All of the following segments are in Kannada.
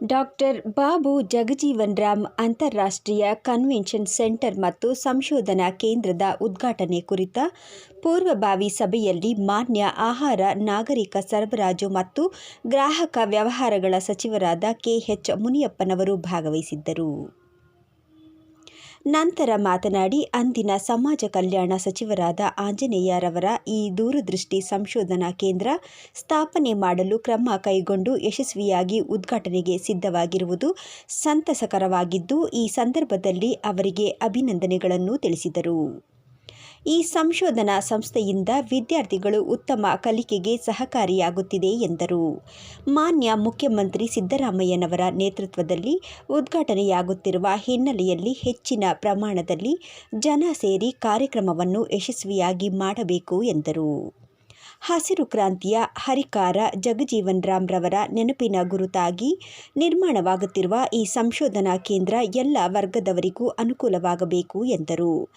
ಡಾಕ್ಟರ್ ಬಾಬು ಜಗಜೀವನ್ ರಾಮ್ ಅಂತಾರಾಷ್ಟ್ರೀಯ ಕನ್ವೆನ್ಷನ್ ಸೆಂಟರ್ ಮತ್ತು ಸಂಶೋಧನಾ ಕೇಂದ್ರದ ಉದ್ಘಾಟನೆ ಕುರಿತ ಪೂರ್ವಭಾವಿ ಸಭೆಯಲ್ಲಿ ಮಾನ್ಯ ಆಹಾರ, ನಾಗರಿಕ ಸರಬರಾಜು ಮತ್ತು ಗ್ರಾಹಕ ವ್ಯವಹಾರಗಳ ಸಚಿವರಾದ ಕೆಎಚ್ ಮುನಿಯಪ್ಪನವರು ಭಾಗವಹಿಸಿದ್ದರು. ನಂತರ ಮಾತನಾಡಿ, ಅಂದಿನ ಸಮಾಜ ಕಲ್ಯಾಣ ಸಚಿವರಾದ ಆಂಜನೇಯರವರ ಈ ದೂರದೃಷ್ಟಿ ಸಂಶೋಧನಾ ಕೇಂದ್ರ ಸ್ಥಾಪನೆ ಮಾಡಲು ಕ್ರಮ ಕೈಗೊಂಡು ಯಶಸ್ವಿಯಾಗಿ ಉದ್ಘಾಟನೆಗೆ ಸಿದ್ಧವಾಗಿರುವುದು ಸಂತಸಕರವಾಗಿದ್ದು, ಈ ಸಂದರ್ಭದಲ್ಲಿ ಅವರಿಗೆ ಅಭಿನಂದನೆಗಳನ್ನು ತಿಳಿಸಿದರು. ಈ ಸಂಶೋಧನಾ ಸಂಸ್ಥೆಯಿಂದ ವಿದ್ಯಾರ್ಥಿಗಳು ಉತ್ತಮ ಕಲಿಕೆಗೆ ಸಹಕಾರಿಯಾಗುತ್ತಿದೆ ಎಂದರು. ಮಾನ್ಯ ಮುಖ್ಯಮಂತ್ರಿ ಸಿದ್ದರಾಮಯ್ಯನವರ ನೇತೃತ್ವದಲ್ಲಿ ಉದ್ಘಾಟನೆಯಾಗುತ್ತಿರುವ ಹಿನ್ನೆಲೆಯಲ್ಲಿ ಹೆಚ್ಚಿನ ಪ್ರಮಾಣದಲ್ಲಿ ಜನ ಸೇರಿ ಕಾರ್ಯಕ್ರಮವನ್ನು ಯಶಸ್ವಿಯಾಗಿ ಮಾಡಬೇಕು ಎಂದರು. ಹಸಿರು ಕ್ರಾಂತಿಯ ಹರಿಕಾರ ಜಗಜೀವನ್ ರಾಮ್ರವರ ನೆನಪಿನ ಗುರುತಾಗಿ ನಿರ್ಮಾಣವಾಗುತ್ತಿರುವ ಈ ಸಂಶೋಧನಾ ಕೇಂದ್ರ ಎಲ್ಲ ವರ್ಗದವರಿಗೂ ಅನುಕೂಲವಾಗಬೇಕು ಎಂದರು.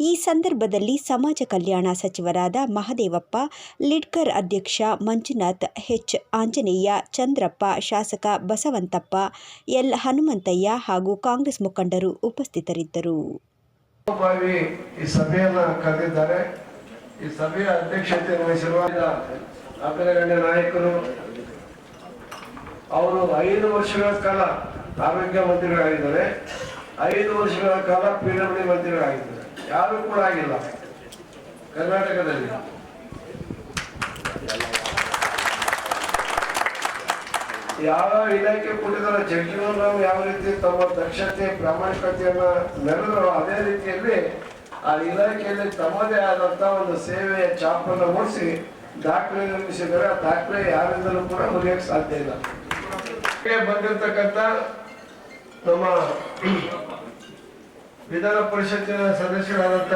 ಈ ಸಂದರ್ಭದಲ್ಲಿ ಸಮಾಜ ಕಲ್ಯಾಣ ಸಚಿವರಾದ ಮಹದೇವಪ್ಪ, ಲಿಡ್ಕರ್ ಅಧ್ಯಕ್ಷ ಮಂಜುನಾಥ್, ಎಚ್. ಆಂಜನೇಯ, ಚಂದ್ರಪ್ಪ, ಶಾಸಕ ಬಸವಂತಪ್ಪ, ಎಲ್. ಹನುಮಂತಯ್ಯ ಹಾಗೂ ಕಾಂಗ್ರೆಸ್ ಮುಖಂಡರು ಉಪಸ್ಥಿತರಿದ್ದರು. ಈ ಸಭೆಯ ಅಧ್ಯಕ್ಷತೆ ವಹಿಸಿರುವ ಅಗ್ರಗಣ್ಯ ನಾಯಕರು, ಅವರು ಐದು ವರ್ಷಗಳ ಕಾಲ ಆರೋಗ್ಯ ಮಂತ್ರಿಗಳಾಗಿದ್ದಾರೆ. ಐದು ವರ್ಷಗಳ ಕಾಲ ಪಿ ಡಬ್ಲ್ಯೂ ಮಂತ್ರಿಗಳಾಗಿದ್ದಾರೆ. ಯಾರು ಕೂಡ ಆಗಿಲ್ಲ ಕರ್ನಾಟಕದಲ್ಲಿ. ಯಾವ ಇಲಾಖೆ ಕೊಟ್ಟಿದ್ದಾರೆ ರಾಮ್ ಯಾವ ರೀತಿ ತಮ್ಮ ದಕ್ಷತೆ, ಪ್ರಾಮಾಣಿಕತೆಯನ್ನ ಮೆರೆದರೋ ಅದೇ ರೀತಿಯಲ್ಲಿ ಆ ಇಲಾಖೆಯಲ್ಲಿ ತಮ್ಮದೇ ಆದಂತ ಒಂದು ಸೇವೆಯ ಚಾಪನ್ನು ಮೂಡಿಸಿ ದಾಖಲೆ ನಿರ್ಮಿಸಿದರೆ ಆ ದಾಖಲೆ ಯಾರಿಂದಲೂ ಕೂಡ ಮುರಿಯಕ್ಕೆ ಸಾಧ್ಯ ಇಲ್ಲ. ಬಂದಿರತಕ್ಕಂತ ನಮ್ಮ ವಿಧಾನ ಪರಿಷತ್ತಿನ ಸದಸ್ಯರಾದಂತ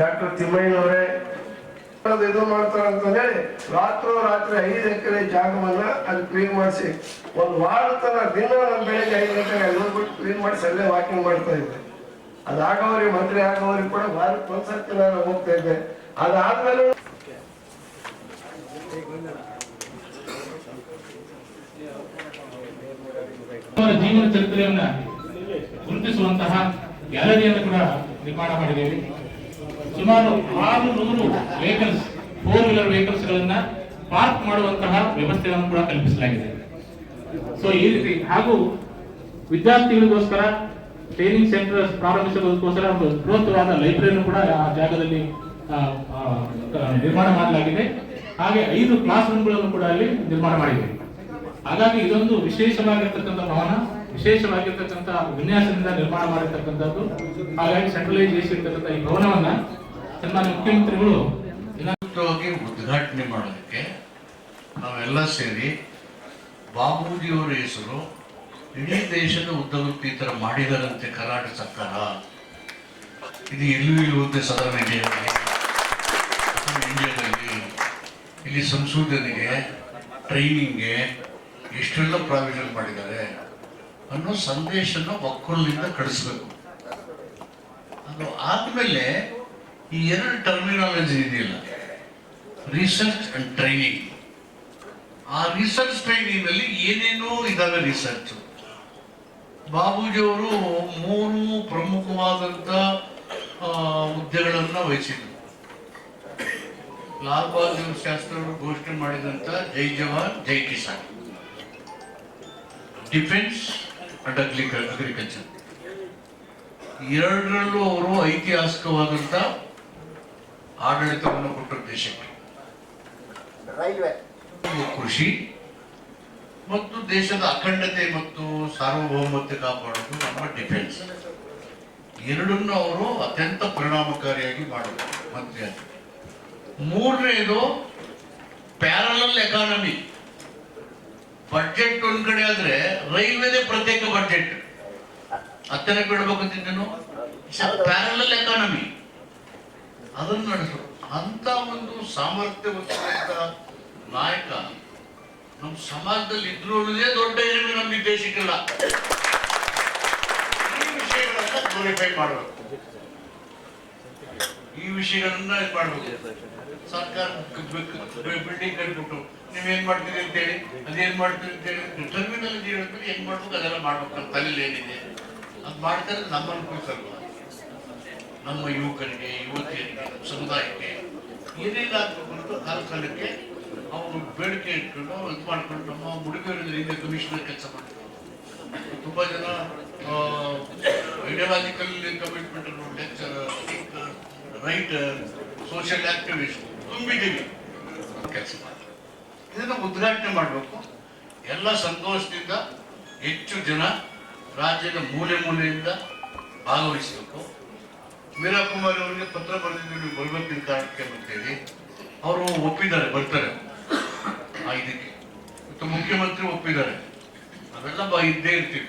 ಡಾಕ್ಟರ್ ತಿಮ್ಮಯ್ಯನವರೇ ಇದು ಮಾಡ್ತಾರೆ ಅಂತ ಹೇಳಿ ರಾತ್ರೋ ರಾತ್ರಿ ಐದು ಎಕರೆ ಜಾಗವನ್ನ ಅಲ್ಲಿ ಕ್ಲೀನ್ ಮಾಡಿಸಿ, ಒಂದು ವಾರ ತರ ದಿನ ಬೆಳಿಗ್ಗೆ ಐದು ಎಕರೆ ಎಲ್ಲ ಕ್ಲೀನ್ ಮಾಡಿಸಿ ಅಲ್ಲೇ ವಾಕಿಂಗ್ ಮಾಡ್ತಾ ಇದ್ದೆ. ಅದಾಗವ್ರಿಗೆ ಮಂತ್ರಿ ಆಗೋರಿ ಕೂಡ ವಾರಕ್ಕೆ ಒಂದ್ಸರ್ತಿ ನಾನು ಹೋಗ್ತಾ ಇದ್ದೆ. ಅದಾದ್ಮೇಲೆ ಜೀವನ ಚರಿತ್ರೆಯನ್ನ ಗುರುತಿಸುವಂತಹ ಗ್ಯಾಲರಿಯನ್ನು ಕೂಡ ನಿರ್ಮಾಣ ಮಾಡಿದ್ದೇವೆ. ಸುಮಾರು ಆರು ನೂರು ವೆಹಿಕಲ್ಸ್ ಫೋರ್ ವೀಲರ್ ವೆಹಿಕಲ್ಸ್ ಗಳನ್ನ ಪಾರ್ಕ್ ಮಾಡುವಂತಹ ವ್ಯವಸ್ಥೆಯನ್ನು ಕೂಡ ಕಲ್ಪಿಸಲಾಗಿದೆ. ಸೊ ಈ ರೀತಿ ಹಾಗೂ ವಿದ್ಯಾರ್ಥಿಗಳಿಗೋಸ್ಕರ ಟ್ರೈನಿಂಗ್ ಸೆಂಟರ್ ಪ್ರಾರಂಭಿಸೋದಕ್ಕೋಸ್ಕರ ಒಂದು ಬೃಹತ್ವಾದ ಲೈಬ್ರರಿಯನ್ನು ಕೂಡ ಆ ಜಾಗದಲ್ಲಿ ನಿರ್ಮಾಣ ಮಾಡಲಾಗಿದೆ. ಹಾಗೆ ಐದು ಕ್ಲಾಸ್ ರೂಮ್ಗಳನ್ನು ಕೂಡ ಅಲ್ಲಿ ನಿರ್ಮಾಣ ಮಾಡಿದೆ. ಹಾಗಾಗಿ ಇದೊಂದು ವಿಶೇಷವಾಗಿರ್ತಕ್ಕಂಥ ಭವನ, ವಿಶೇಷವಾಗಿರ್ತಕ್ಕಂಥ ವಿನ್ಯಾಸದಿಂದ ನಿರ್ಮಾಣ ಮಾಡಿರ್ತಕ್ಕಂಥದ್ದು ಹಾಗಾಗಿ ಸೆಂಟ್ರಲೈಸ್ ಇರ್ತಕ್ಕಂಥ ಈ ಭವನವನ್ನ ಸನ್ಮಾನ್ಯ ಮುಖ್ಯಮಂತ್ರಿಗಳು ಉದ್ಘಾಟನೆ ಮಾಡೋದಕ್ಕೆ ನಾವೆಲ್ಲ ಸೇರಿ ಬಾಬೂಜಿಯವರ ಹೆಸರು ಇಡೀ ದೇಶದ ಉದ್ದಗಲಕ್ಕೂ ಈ ಥರ ಮಾಡಿದಾರಂತೆ ಕರ್ನಾಟಕ ಸರ್ಕಾರ. ಇದು ಎಲ್ಲೂ ಇರುವಂತೆ ಸದರ್ನ್ ಇಂಡಿಯಾದಲ್ಲಿ ಇಂಡಿಯಾದಲ್ಲಿ ಇಲ್ಲಿ ಸಂಶೋಧನೆಗೆ ಟ್ರೈನಿಂಗ್ಗೆ ಎಷ್ಟೆಲ್ಲ ಪ್ರಾವಿಷನ್ ಮಾಡಿದ್ದಾರೆ ಅನ್ನೋ ಸಂದೇಶನ ಒಕ್ಕಲಿಂದ ಕಳಿಸ್ಬೇಕು. ಅದು ಆದಮೇಲೆ ಈ ಎರಡು ಟರ್ಮಿನಾಲಜಿ ಇದೆಯಲ್ಲ ರಿಸರ್ಚ್ ಅಂಡ್ ಟ್ರೈನಿಂಗ್ ಆ ರಿಸರ್ಚ್ ಟ್ರೈನಿಂಗ್ನಲ್ಲಿ ಏನೇನೋ ಇದಾವೆ ರಿಸರ್ಚ್ ಬಾಬೂಜಿ ಅವರು ಮೂರು ಪ್ರಮುಖವಾದಂಥ ಹುದ್ದೆಗಳನ್ನು ವಹಿಸಿದ್ರು. ಲಾಲ್ ಬಹದ್ದೂರ್ ಶಾಸ್ತ್ರವರು ಘೋಷಣೆ ಮಾಡಿದಂತ ಜೈ ಜವಾನ್ ಜೈ ಕಿಸಾನ್. Defence and agriculture. ಎರಡರಲ್ಲೂ ಅವರು ಐತಿಹಾಸಿಕವಾದಂತ ಆಡಳಿತವನ್ನು ಕೊಟ್ಟರು ದೇಶಕ್ಕೆ. ಕೃಷಿ. ಮತ್ತು ದೇಶದ ಅಖಂಡತೆ ಮತ್ತು ಸಾರ್ವಭೌಮತೆ ಕಾಪಾಡೋದು ನಮ್ಮ ಡಿಫೆನ್ಸ್ ಎರಡನ್ನು ಅವರು ಅತ್ಯಂತ ಪರಿಣಾಮಕಾರಿಯಾಗಿ ಮಾಡಬೇಕು ಮಂತ್ರಿ ಅಂತ ಮೂರನೇದು ಪ್ಯಾರಲಲ್ ಎಕಾನಮಿ ಬಜೆಟ್ ಒಂದ್ ಕಡೆ ಆದ್ರೆ ರೈಲ್ವೆದೇ ಪ್ರತ್ಯೇಕ ಬಡ್ಜೆಟ್ ಅತ್ತನೇ ಬಿಡ್ಬೇಕಂತಿದ್ದೇನು ಪ್ಯಾರಲಲ್ ಎಕಾನಮಿ ಅದನ್ನು ನಡೆಸೋದು. ಅಂತ ಒಂದು ಸಾಮರ್ಥ್ಯವಂತ ನಾಯಕ ನಮ್ಮ ಸಮಾಜದಲ್ಲಿ ಇದ್ರು ದೊಡ್ಡ ಏನು ನಮ್ಮ ಈ ಈ ವಿಷಯಗಳನ್ನ ಗ್ಲೋರಿಫೈ ಮಾಡಬೇಕು ಈ ವಿಷಯಗಳನ್ನ ಇದು ಮಾಡಬೇಕು ಸರ್ಕಾರ ಬಿಲ್ಡಿಂಗ್ ಕಟ್ಬಿಟ್ಟು ನೀವೇನ್ ಮಾಡ್ತೀರಿ ಅಂತೇಳಿ ಅದೇನ್ ಮಾಡ್ತೀರಿ ಅಂತೇಳಿ ಟರ್ಮಿನಾಲಜಿ ಹೇಳಿದ್ರೆ ಹೆಂಗ್ ಮಾಡ್ಬೇಕು ಅದೆಲ್ಲ ಮಾಡ್ಬೇಕು. ನಮ್ಮ ತಲೆಯಲ್ಲಿ ಏನಿದೆ? ಅದು ಮಾಡ್ತಾರೆ ನಮ್ಮ ಅನುಕೂಲ ಸಲ್ವಾ ನಮ್ಮ ಯುವಕರಿಗೆ, ಯುವತಿಯರಿಗೆ, ಸಮುದಾಯಕ್ಕೆ ಏನೇ ಆಗ್ಬೇಕು ಅಂತ ಕಾಲ ಕಾಲಕ್ಕೆ ಅವರು ಬೇಡಿಕೆ ಇಟ್ಕೊಂಡು, ಇದು ಮಾಡ್ಕೊಂಡು ನಮ್ಮ ಮುಡುಗೇರಿನ ಹಿಂದೆ ಕಮಿಷನರ್ ಕೆಲಸ ಮಾಡ್ತಾರೆ. ತುಂಬಾ ಜನ ideological commitment lecture writer social activist ತುಂಬಿದ್ದೀವಿ. ಕೆಲಸ ಮಾಡ್ತಾರೆ. ಇದನ್ನು ಉದ್ಘಾಟನೆ ಮಾಡಬೇಕು. ಎಲ್ಲ ಸಂತೋಷದಿಂದ ಹೆಚ್ಚು ಜನ ರಾಜ್ಯದ ಮೂಲೆ ಮೂಲೆಯಿಂದ ಭಾಗವಹಿಸಬೇಕು. ವೀರಕುಮಾರ್ ಅವರಿಗೆ ಪತ್ರ ಬರೆದಿದ್ದು ನೀವು ಬರ್ಬೇಕಿನ ಕಾರಣಕ್ಕೆ ಅಂತೇಳಿ ಅವರು ಒಪ್ಪಿದ್ದಾರೆ, ಬರ್ತಾರೆ. ಆ ಇದಕ್ಕೆ. ಮತ್ತು ಮುಖ್ಯಮಂತ್ರಿ ಒಪ್ಪಿದ್ದಾರೆ. ಅವೆಲ್ಲ ಬಾ ಇದ್ದೇ ಇರ್ತೀವಿ.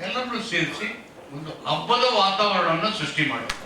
ಎಲ್ಲರನ್ನೂ ಸೇರಿಸಿ ಒಂದು ಹಬ್ಬದ ವಾತಾವರಣವನ್ನು ಸೃಷ್ಟಿ ಮಾಡೋದು